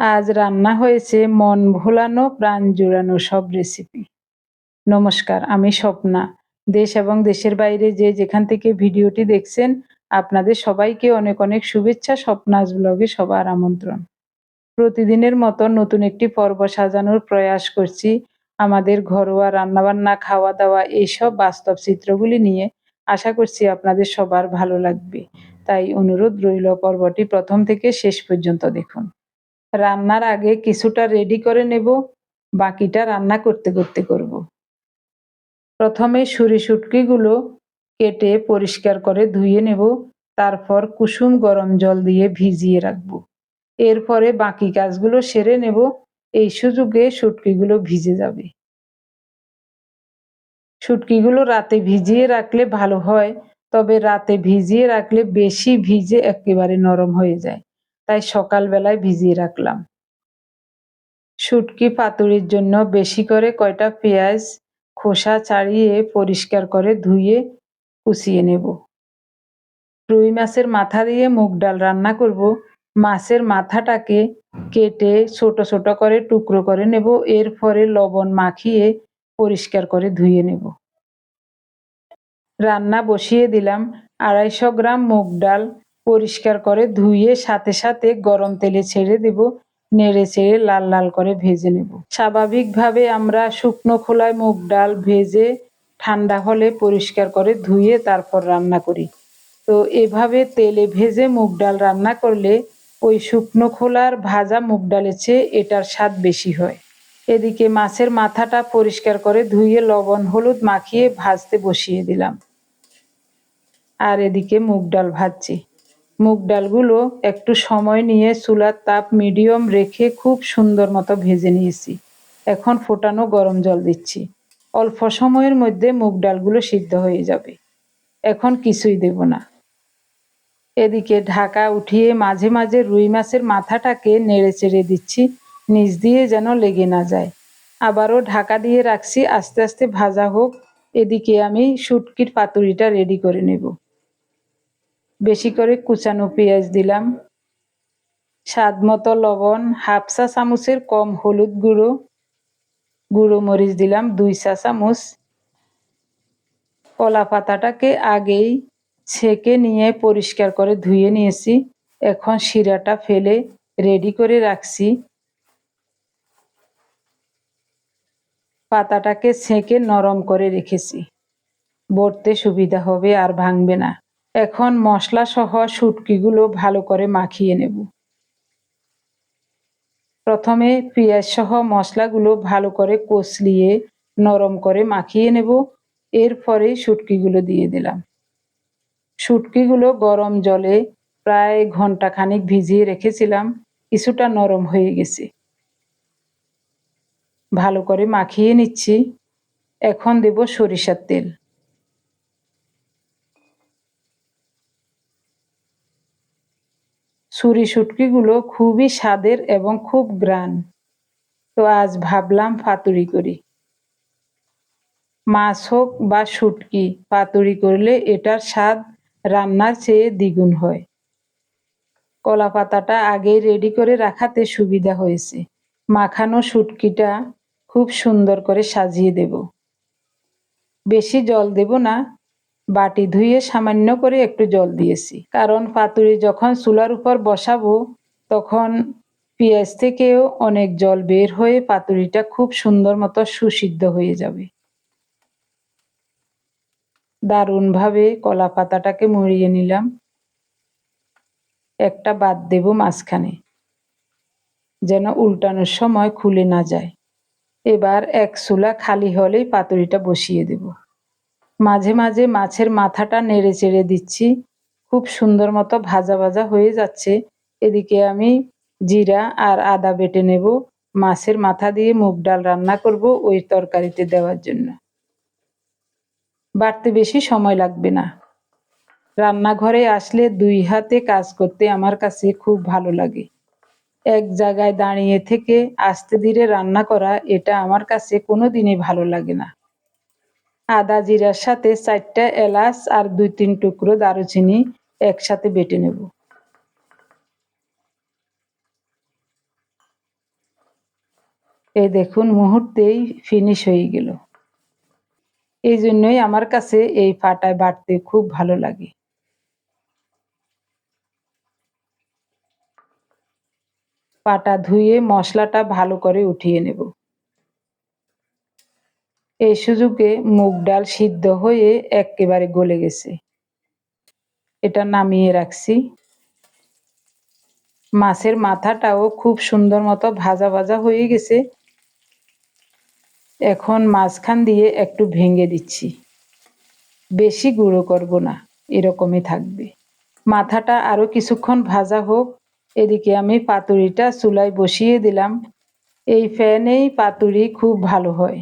আজ রান্না হয়েছে মন ভোলানো, প্রাণ জুড়ানো সব রেসিপি নমস্কার, আমি স্বপ্না। দেশ এবং দেশের বাইরে যে যেখান থেকে ভিডিওটি দেখছেন, আপনাদের সবাইকে অনেক অনেক শুভেচ্ছা, স্বপ্নাজ ব্লগে সবার আমন্ত্রণ। প্রতিদিনের মতো নতুন একটি পর্ব সাজানোর প্রয়াস করছি। আমাদের ঘরোয়া রান্নাবান্না খাওয়া দাওয়া এইসব বাস্তব চিত্রগুলি নিয়ে আশা করছি আপনাদের সবার ভালো লাগবে। তাই অনুরোধ রইল পর্বটি প্রথম থেকে শেষ পর্যন্ত দেখুন। রান্নার আগে কিছুটা রেডি করে নেব, বাকিটা রান্না করতে করতে করব। প্রথমে সুরি শুটকিগুলো কেটে পরিষ্কার করে ধুয়ে নেব, তারপর কুসুম গরম জল দিয়ে ভিজিয়ে রাখব। এরপরে বাকি কাজগুলো সেরে নেব, এই সুযোগে শুটকিগুলো ভিজে যাবে। শুটকিগুলো রাতে ভিজিয়ে রাখলে ভালো হয়, তবে রাতে ভিজিয়ে রাখলে বেশি ভিজে একেবারে নরম হয়ে যায়। তাই সকালবেলায় ভিজিয়ে রাখলাম। শুটকি পাতুরির জন্য বেশি করে কয়টা পেঁয়াজ খোসা ছাড়িয়ে পরিষ্কার করে ধুয়ে কুচিয়ে নেব। রুই মাছের মাথা দিয়ে মুগ ডাল রান্না করব। মাছের মাথাটাকে কেটে ছোট ছোট করে টুকরো করে নেব। এরপরে লবণ মাখিয়ে পরিষ্কার করে ধুয়ে নেব। রান্না বসিয়ে দিলাম। আড়াইশো গ্রাম মুগ ডাল পরিষ্কার করে ধুয়ে সাথে সাথে গরম তেলে ছেড়ে দেব। নেড়ে ছেড়ে লাল লাল করে ভেজে নেব। স্বাভাবিকভাবে আমরা শুকনো খোলায় মুগ ডাল ভেজে ঠান্ডা হলে পরিষ্কার করে ধুয়ে তারপর রান্না করি। তো এভাবে তেলে ভেজে মুগ ডাল রান্না করলে ওই শুকনো খোলার ভাজা মুগ ডালের চেয়ে এটার স্বাদ বেশি হয়। এদিকে মাছের মাথাটা পরিষ্কার করে ধুয়ে লবণ, হলুদ মাখিয়ে ভাজতে বসিয়ে দিলাম। আর এদিকে মুগ ডাল ভাজছি। মুগ ডালগুলো একটু সময় নিয়ে চুলার তাপ মিডিয়াম রেখে খুব সুন্দর মতো ভেজে নিয়েছি। এখন ফোটানো গরম জল দিচ্ছি। অল্প সময়ের মধ্যে মুগ ডালগুলো সিদ্ধ হয়ে যাবে। এখন কিছুই দেব না। এদিকে ঢাকা উঠিয়ে মাঝে মাঝে রুই মাছের মাথাটাকে নেড়ে চেড়ে দিচ্ছি, নিচ দিয়ে যেন লেগে না যায়। আবারও ঢাকা দিয়ে রাখছি, আস্তে আস্তে ভাজা হোক। এদিকে আমি শুটকির পাতুরিটা রেডি করে নেব। বেশি করে কুচানো পেঁয়াজ দিলাম। স্বাদ মতো লবণ, হাফ চা চামচের কম হলুদ গুঁড়ো গুঁড়ো মরিচ দিলাম, দুই চা চামচ। কলা পাতাটাকে আগেই ছেঁকে নিয়ে পরিষ্কার করে ধুয়ে নিয়েছি। এখন শিরাটা ফেলে রেডি করে রাখছি। পাতাটাকে ছেঁকে নরম করে রেখেছি। বটতে সুবিধা হবে আর ভাঙবে না। এখন মশলা সহ শুটকিগুলো ভালো করে মাখিয়ে নেব। প্রথমে পেঁয়াজ সহ মশলাগুলো ভালো করে কষলিয়ে নরম করে মাখিয়ে নেব। এরপরে শুটকিগুলো দিয়ে দিলাম। শুটকিগুলো গরম জলে প্রায় ঘণ্টা খানিক ভিজিয়ে রেখেছিলাম। কিছুটা নরম হয়ে গেছে। ভালো করে মাখিয়ে নিচ্ছি। এখন দেব সরিষার তেল। ছুরি শুটকিগুলো খুবই স্বাদের এবং খুব গ্রান। তো আজ ভাবলাম পাতুরি করি। মাছ হোক বা শুটকি, পাতুরি করলে এটার স্বাদ রান্নার চেয়ে দ্বিগুণ হয়। কলা পাতাটা আগেই রেডি করে রাখাতে সুবিধা হয়েছে। মাখানো শুটকিটা খুব সুন্দর করে সাজিয়ে দেব। বেশি জল দেব না বাটি ধুয়ে সামান্য করে একটু জল দিয়েছি। কারণ পাতুরি যখন চুলার উপর বসাবো, তখন পেঁয়াজ থেকেও অনেক জল বের হয়ে পাতুরিটা খুব সুন্দর মতো সুসিদ্ধ হয়ে যাবে। দারুণভাবে কলা পাতাটাকে মুড়িয়ে নিলাম। একটা বাদ দেব মাঝখানে, যেন উল্টানোর সময় খুলে না যায়। এবার এক চুলা খালি হলেই পাতুরিটা বসিয়ে দেব। মাঝে মাঝে মাছের মাথাটা নেড়ে চেড়ে দিচ্ছি। খুব সুন্দর মতো ভাজা ভাজা হয়ে যাচ্ছে। এদিকে আমি জিরা আর আদা বেটে নেব। মাছের মাথা দিয়ে মুগ ডাল রান্না করব ওই তরকারিতে দেওয়ার জন্য। বাড়তে বেশি সময় লাগবে না। রান্নাঘরে আসলে দুই হাতে কাজ করতে আমার কাছে খুব ভালো লাগে। এক জায়গায় দাঁড়িয়ে থেকে আস্তে ধীরে রান্না করা এটা আমার কাছে কোনো দিনই ভালো লাগে না। আদা জিরার সাথে চারটা এলাচ আর দুই, তিন টুকরো দারুচিনি একসাথে বেটে নেব। এই দেখুন, মুহূর্তেই ফিনিশ হয়ে গেল। এই জন্যই আমার কাছে এই পাটায় বাটতে খুব ভালো লাগে। পাটা ধুয়ে মশলাটা ভালো করে উঠিয়ে নেব। এই সুযোগে মুগ ডাল সিদ্ধ হয়ে একেবারে গলে গেছে। এটা নামিয়ে রাখছি। মাছের মাথাটাও খুব সুন্দর মতো ভাজা ভাজা হয়ে গেছে। এখন মাঝখান দিয়ে একটু ভেঙে দিচ্ছি। বেশি গুঁড়ো করব না, এরকমই থাকবে। মাথাটা আরও কিছুক্ষণ ভাজা হোক, এদিকে আমি পাতুরিটা চুলায় বসিয়ে দিলাম। এই ফ্যানেই পাতুরি খুব ভালো হয়।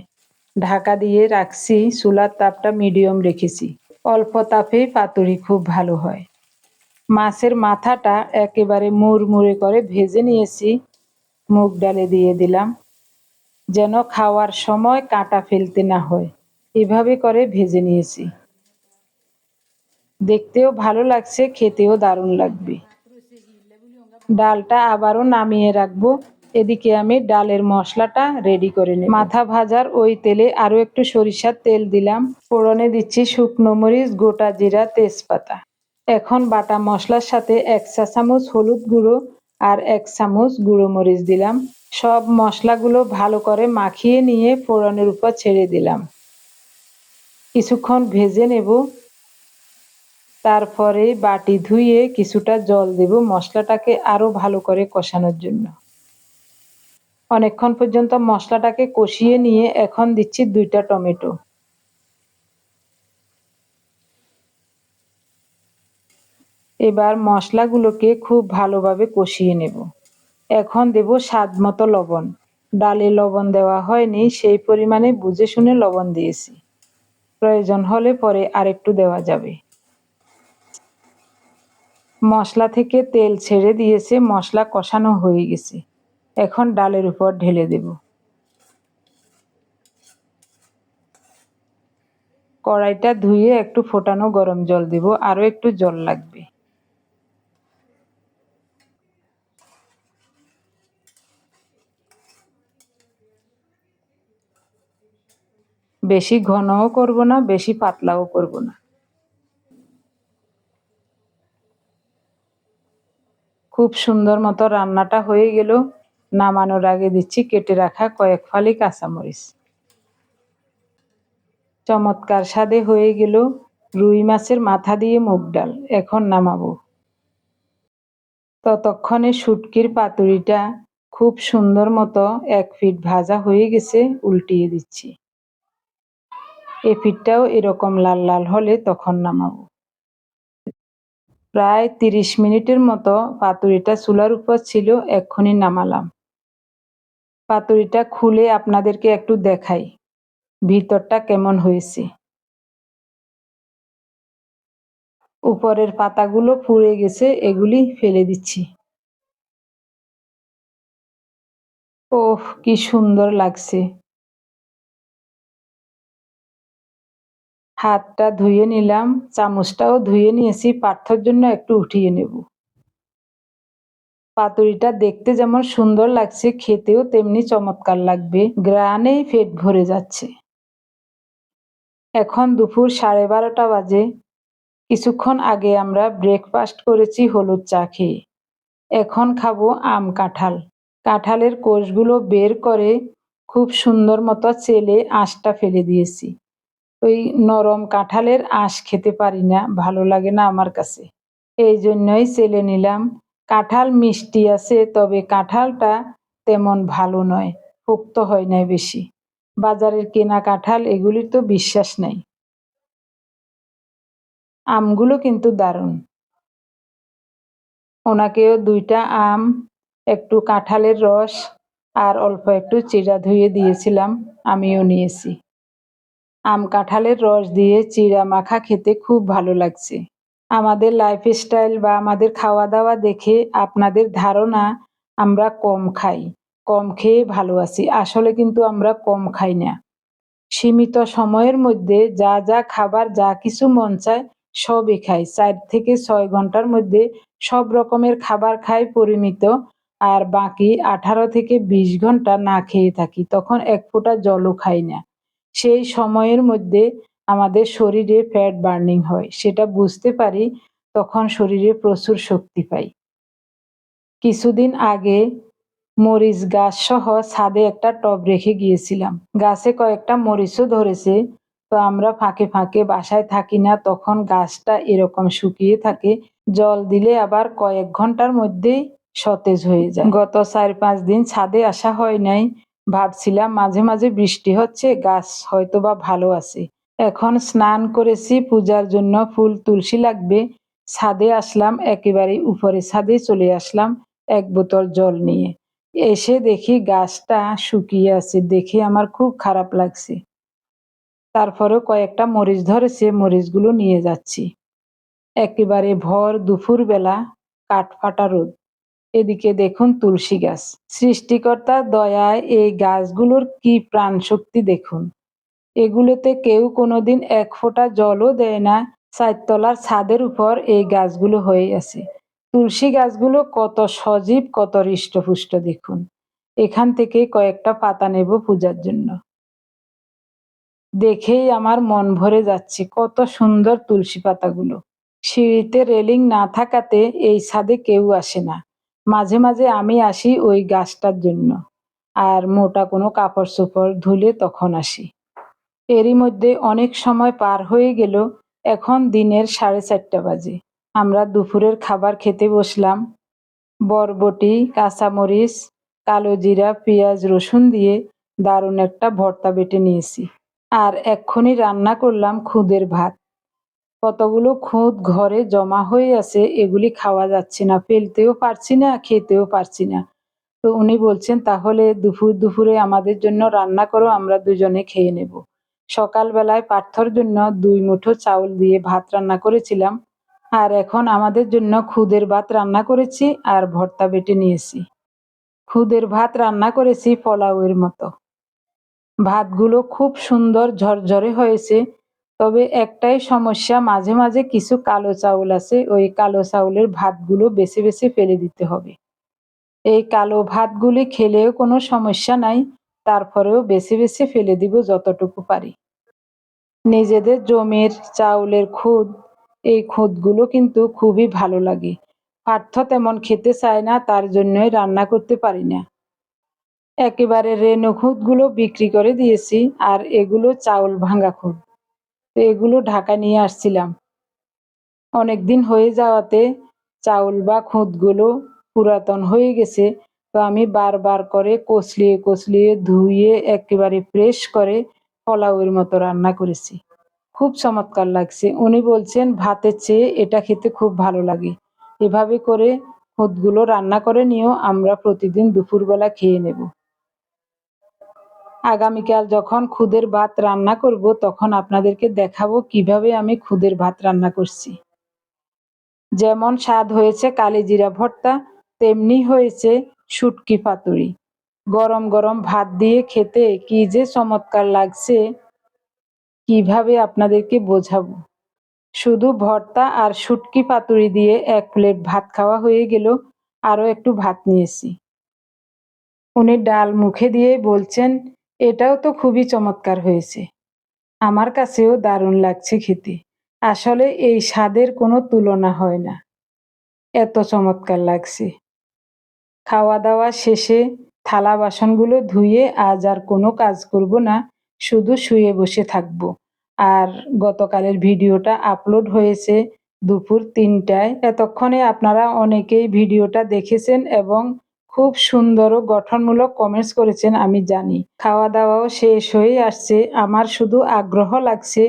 ঢাকা দিয়ে রাখছি, চুলার তাপটা মিডিয়াম রেখেছি। অল্প তাপেই পাতুরি খুব ভালো হয়। মাছের মাথাটা একেবারে মুড়মুড়ে করে ভেজে নিয়েছি। মুগ ডালে দিয়ে দিলাম। যেন খাওয়ার সময় কাঁটা ফেলতে না হয়। এভাবে করে ভেজে নিয়েছি। দেখতেও ভালো লাগছে, খেতেও দারুণ লাগবে। ডালটা আবারও নামিয়ে রাখব। এদিকে আমি ডালের মশলাটা রেডি করে নিই মাথা ভাজার ওই তেলে আরও একটু সরিষার তেল দিলাম। ফোড়নে দিচ্ছি শুকনো মরিচ, গোটা জিরা, তেজপাতা। এখন বাটা মশলার সাথে এক চা চামচ হলুদ গুঁড়ো আর এক চামচ গুঁড়ো মরিচ দিলাম। সব মশলাগুলো ভালো করে মাখিয়ে নিয়ে ফোড়নের উপর ছেড়ে দিলাম। কিছুক্ষণ ভেজে নেব। তারপরে বাটি ধুয়ে কিছুটা জল দেব মশলাটাকে আরও ভালো করে কষানোর জন্য। অনেকক্ষণ পর্যন্ত মশলাটাকে কষিয়ে নিয়ে এখন দিচ্ছি দুইটা টমেটো। এবার মশলাগুলোকে খুব ভালোভাবে কষিয়ে নেব। এখন দেব স্বাদ মতো লবণ। ডালে লবণ দেওয়া হয়নি, সেই পরিমাণে বুঝে শুনে লবণ দিয়েছি। প্রয়োজন হলে পরে আরেকটু দেওয়া যাবে। মশলা থেকে তেল ছেড়ে দিয়েছে, মশলা কষানো হয়ে গেছে। এখন ডালের উপর ঢেলে দেব। কড়াইটা ধুয়ে একটু ফোটানো গরম জল দেব, আরও একটু জল লাগবে। বেশি ঘনও করব না, বেশি পাতলাও করব না। খুব সুন্দর মতো রান্নাটা হয়ে গেল। নামানোর আগে দিচ্ছি, কেটে রাখা কয়েক ফালি কাঁচামরিচ। চমৎকার স্বাদে হয়ে গেল রুই মাছের মাথা দিয়ে মুগ ডাল। এখন নামাবো। ততক্ষণে শুটকির পাতুরিটা খুব সুন্দর মতো এক ফিট ভাজা হয়ে গেছে, উল্টিয়ে দিচ্ছি। এ ফিটটাও এরকম লাল লাল হলে তখন নামাবো। প্রায় তিরিশ মিনিটের মতো পাতুরিটা চুলার উপর ছিল, এক্ষুনি নামালাম। পাতুরিটা খুলে আপনাদেরকে একটু দেখাই। ভিতরটা কেমন হয়েছে? উপরের পাতাগুলো পুড়ে গেছে, এগুলি ফেলে দিচ্ছি। ওহ, কি সুন্দর লাগছে। হাতটা ধুয়ে নিলাম, চামচটাও ধুয়ে নিয়েছি, পার্থর জন্য একটু উঠিয়ে নেব। পাতুরিটা দেখতে যেমন সুন্দর লাগছে, খেতেও তেমনি চমৎকার লাগবে। গ্রানেই পেট ভরে যাচ্ছে। এখন দুপুর সাড়ে বারোটা বাজে। কিছুক্ষণ আগে আমরা ব্রেকফাস্ট করেছি হলুদ চা খেয়ে। এখন খাব আম কাঁঠাল। কাঁঠালের কোষগুলো বের করে খুব সুন্দর মতো চেলে আঁশটা ফেলে দিয়েছি। ওই নরম কাঁঠালের আঁশ খেতে পারি না, ভালো লাগে না আমার কাছে। এই জন্যই চেলে নিলাম। কাঁঠাল মিষ্টি আছে, তবে কাঁঠালটা তেমন ভালো নয়, পোক্ত হয় নাই বেশি। বাজারের কেনা কাঁঠাল এগুলির তো বিশ্বাস নাই। আমগুলো কিন্তু দারুণ। ওনাকেও দুইটা আম, একটু কাঁঠালের রস আর অল্প একটু চিড়া ধুয়ে দিয়েছিলাম, আমিও নিয়েছি। আম কাঁঠালের রস দিয়ে চিড়া মাখা খেতে খুব ভালো লাগছে। আমাদের লাইফস্টাইল বা আমাদের খাওয়া দাওয়া দেখে আপনাদের ধারণা আমরা কম খাই, কম খেয়ে ভালো আছি। আসলে কিন্তু আমরা কম খাই না। সীমিত সময়ের মধ্যে যা যা খাবার, যা কিছু মন চায় সবই খাই। চার থেকে ছয় ঘণ্টার মধ্যে সব রকমের খাবার খাই পরিমিত আর বাকি আঠারো থেকে বিশ ঘণ্টা না খেয়ে থাকি। তখন এক ফোঁটা জলও খাই না। সেই সময়ের মধ্যে আমাদের শরীরে ফ্যাট বার্নিং হয়। সেটা বুঝতে পারি, তখন শরীরে প্রচুর শক্তি পাই। কিছুদিন আগে মরিচ গাছ সহ ছাদে একটা টব রেখে গিয়েছিলাম। গাছে কয়েকটা মরিচও ধরেছে, তো আমরা ফাঁকে ফাঁকে বাসায় থাকি না, তখন গাছটা এরকম শুকিয়ে থাকে, জল দিলে আবার কয়েক ঘণ্টার মধ্যেই সতেজ হয়ে যায়। গত চার পাঁচ দিন ছাদে আসা হয় নাই, ভাবছিলাম মাঝে মাঝে বৃষ্টি হচ্ছে, গাছ হয়তো বা ভালো আছে। এখন স্নান করেছি, পূজার জন্য ফুল তুলসী লাগবে। ছাদে আসলাম একেবারে উপরে ছাদে চলে আসলাম এক বোতল জল নিয়ে। এসে দেখি গাছটা শুকিয়ে আছে, দেখে আমার খুব খারাপ লাগছে। তারপরেও কয়েকটা মরিচ ধরেছে, মরিচগুলো নিয়ে যাচ্ছি। একেবারে ভর দুপুর বেলা কাঠ ফাটা রোদ। এদিকে দেখুন তুলসী গাছ। সৃষ্টিকর্তার দয়ায় এই গাছগুলোর কি প্রাণ শক্তি দেখুন। এগুলোতে কেউ কোনোদিন এক ফোঁটা জলও দেয় না। চারতলার ছাদের উপর এই গাছগুলো হয়ে আছে। তুলসী গাছগুলো কত সজীব, কত হৃষ্টপুষ্ট, দেখুন। এখান থেকে কয়েকটা পাতা নেব পূজার জন্য। দেখেই আমার মন ভরে যাচ্ছে কত সুন্দর তুলসী পাতাগুলো। সিঁড়িতে রেলিং না থাকাতে এই ছাদে কেউ আসে না। মাঝে মাঝে আমি আসি ওই গাছটার জন্য। আর মোটা কোনো কাপড় চোপড় ধুলে তখন আসি। এরই মধ্যে অনেক সময় পার হয়ে গেল, এখন দিনের সাড়ে চারটা বাজে। আমরা দুপুরের খাবার খেতে বসলাম। বরবটি, কাঁচামরিচ, কালো জিরা, পেঁয়াজ, রসুন দিয়ে দারুণ একটা ভর্তা বেটে নিয়েছি। আর এক্ষুনি রান্না করলাম খুদের ভাত। কতগুলো খুদ ঘরে জমা হয়ে আছে, এগুলি খাওয়া যাচ্ছে না, ফেলতেও পারছি না, খেতেও পারছি না। তো উনি বলছেন, তাহলে দুপুর দুপুরে আমাদের জন্য রান্না করো, আমরা দুজনে খেয়ে নেব। সকালবেলায় পার্থর জন্য দুই মুঠো চাউল দিয়ে ভাত রান্না করেছিলাম, আর এখন আমাদের জন্য খুদের ভাত রান্না করেছি আর ভর্তা বেটে নিয়েছি। খুদের ভাত রান্না করেছি পোলাওয়ের মতো। ভাতগুলো খুব সুন্দর ঝরঝরে হয়েছে, তবে একটাই সমস্যা, মাঝে মাঝে কিছু কালো চাউল আছে, ওই কালো চাউলের ভাতগুলো বেছে বেছে ফেলে দিতে হবে। এই কালো ভাতগুলি খেলেও কোনো সমস্যা নাই তারপরেও বেছে বেছে ফেলে দিব যতটুকু পারি। নিজেদের জমির, চাউলের খুদ, এই খুদগুলো কিন্তু খুবই ভালো লাগে। পার্থ তেমন খেতে চায় না, তার জন্যই রান্না করতে পারি না। একেবারে রেণু খুদগুলো বিক্রি করে দিয়েছি, আর এগুলো চাউল ভাঙ্গা খুদ। তো এগুলো ঢাকা নিয়ে আসছিলাম। অনেক দিন হয়ে যাওয়াতে চাউল বা খুদগুলো পুরাতন হয়ে গেছে তো আমি বারবার করে কচলিয়ে কচলিয়ে ধুয়ে একেবারে ফ্রেশ করে পোলাওয়ের মতো রান্না করেছি। খুব চমৎকার লাগছে। উনি বলছেন, ভাতের চেয়ে এটা খেতে খুব ভালো লাগে। এভাবে করে খুদগুলো রান্না করে নিয়েও আমরা প্রতিদিন দুপুরবেলা খেয়ে নেব। আগামীকাল যখন খুদের ভাত রান্না করব, তখন আপনাদেরকে দেখাবো কীভাবে আমি খুদের ভাত রান্না করছি। যেমন স্বাদ হয়েছে কালিজিরা ভর্তা তেমনি হয়েছে শুটকি পাতুরি গরম গরম ভাত দিয়ে খেতে কি যে চমৎকার লাগছে, কীভাবে আপনাদেরকে বোঝাবো? শুধু ভর্তা আর শুটকি পাতুরি দিয়ে এক প্লেট ভাত খাওয়া হয়ে গেল, আরও একটু ভাত নিয়েছি। উনি ডাল মুখে দিয়ে বলছেন, এটাও তো খুবই চমৎকার হয়েছে। আমার কাছেও দারুণ লাগছে খেতে। আসলে এই স্বাদের কোনো তুলনা হয় না। এত চমৎকার লাগছে। খাওয়া দাওয়া শেষে থালা বাসনগুলো ধুয়ে আজ আর কোনো কাজ করব না, শুধু শুয়ে বসে থাকব। আর গতকালের ভিডিওটা আপলোড হয়েছে দুপুর তিনটায়। এতক্ষণে আপনারা অনেকেই ভিডিওটা দেখেছেন এবং খুব সুন্দর ও গঠনমূলক কমেন্টস করেছেন, আমি জানি। খাওয়া দাওয়াও শেষ হয়ে আসছে। আমার শুধু আগ্রহ লাগছে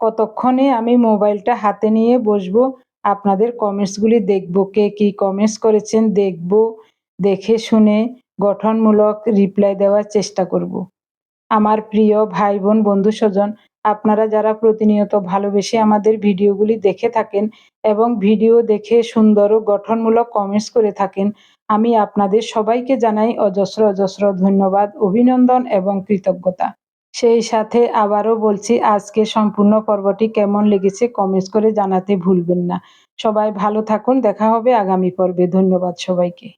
কতক্ষণে আমি মোবাইলটা হাতে নিয়ে বসবো, আপনাদের কমেন্টসগুলি দেখব, কে কি কমেন্টস করেছেন দেখব দেখে শুনে গঠনমূলক রিপ্লাই দেওয়ার চেষ্টা করব। আমার প্রিয় ভাই বোন বন্ধু স্বজন আপনারা যারা প্রতিনিয়ত ভালোবেসে আমাদের ভিডিওগুলি দেখে থাকেন এবং ভিডিও দেখে সুন্দর ও গঠনমূলক কমেন্টস করে থাকেন, আমি আপনাদের সবাইকে জানাই অজস্র অজস্র ধন্যবাদ, অভিনন্দন এবং কৃতজ্ঞতা। সেই সাথে আবারও বলছি, আজকে সম্পূর্ণ পর্বটি কেমন লেগেছে কমেন্টস করে জানাতে ভুলবেন না। সবাই ভালো থাকুন, দেখা হবে আগামী পর্বে। ধন্যবাদ সবাইকে।